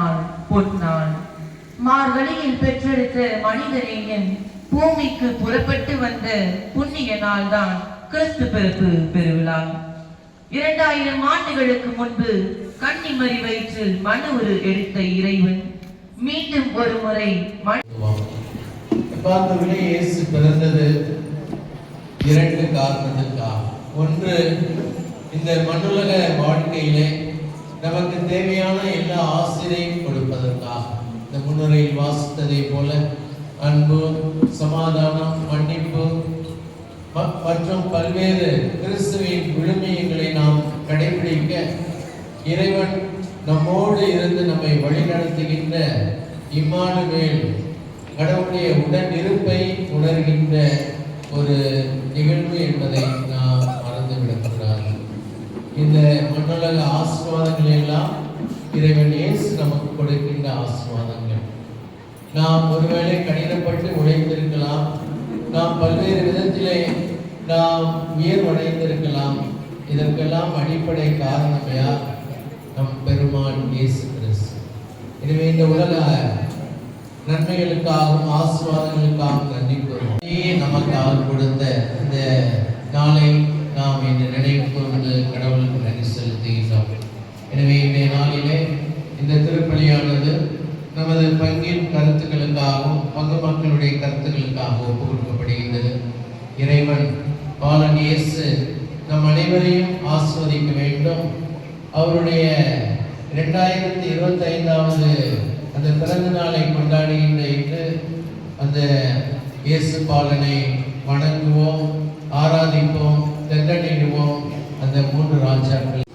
நன்னாள் பொன்னாள். மார்கழியில் பெற்றெடுத்த மனிதநேயன் பூமிக்கு புறப்பட்டு வந்த புண்ணிய நாள்தான் கிறிஸ்து பிறப்பு பெருவிழா. இரண்டாயிரம் ஆண்டுகளுக்கு முன்பு கன்னிமறி வயிற்றில் மனு ஒரு எடுத்த இறைவன். மீண்டும் ஒரு முறை மண் இயேசு பிறந்தது? இரண்டு காரணத்துக்காக ஒன்று இந்த மண்ணுலக வாழ்க்கையிலே நமக்கு தேவையான எல்லா ஆசிரியையும் கொடுப்பதற்காக. இந்த முன்னுரையில் வாசித்ததை போல அன்பு சமாதானம் மன்னிப்பு மற்றும் பல்வேறு கிறிஸ்துவின் விழுமியங்களை நாம் கடைபிடிக்க இறைவன் நம்மோடு இருந்து நம்மை வழிநடத்துகின்ற இம்மானுவேல் கடவுளுடைய உடன் இருப்பை உணர்கின்ற ஒரு நிகழ்வு என்பதை இந்த மண்ணுலக ஆசீர்வாதங்கள் எல்லாம் இறைவன் இயேசு நமக்கு கொடுக்கின்ற ஆசீர்வாதங்கள். நாம் ஒருவேளை கடினப்பட்டு உழைத்திருக்கலாம் நாம் பல்வேறு விதத்திலே நாம் உயர்வடைந்திருக்கலாம். இதற்கெல்லாம் அடிப்படை காரணம் யார்? நம் பெருமான் இயேசு கிறிஸ்து. எனவே இந்த உலக நன்மைகளுக்காகவும் ஆசீர்வாதங்களுக்காகவும் நன்றி கூறுவோம். நமக்காக கொடுத்த இந்த நாளை நாம் இந்த நினைவு கூர்ந்து கடவுளுக்கு நன்றி செலுத்துகின்றோம் எனவே இன்றைய நாளிலே இந்த திருப்பலியானது நமது பங்கின் கருத்துக்களுக்காகவும் பங்கு மக்களுடைய கருத்துக்களுக்காகவும் ஒப்புக் கொடுக்கப்படுகின்றது இறைவன் பாலன் இயேசு நம் அனைவரையும் ஆஸ்வதிக்க வேண்டும். அவருடைய இரண்டாயிரத்தி இருபத்தி ஐந்தாவது அந்த பிறந்த நாளை கொண்டாடுகின்ற இன்று அந்த இயேசு பாலனை வணங்குவோம் ஆராதிப்போம். தென்றனிடுவோம் அந்த மூன்று ராஜாக்கள்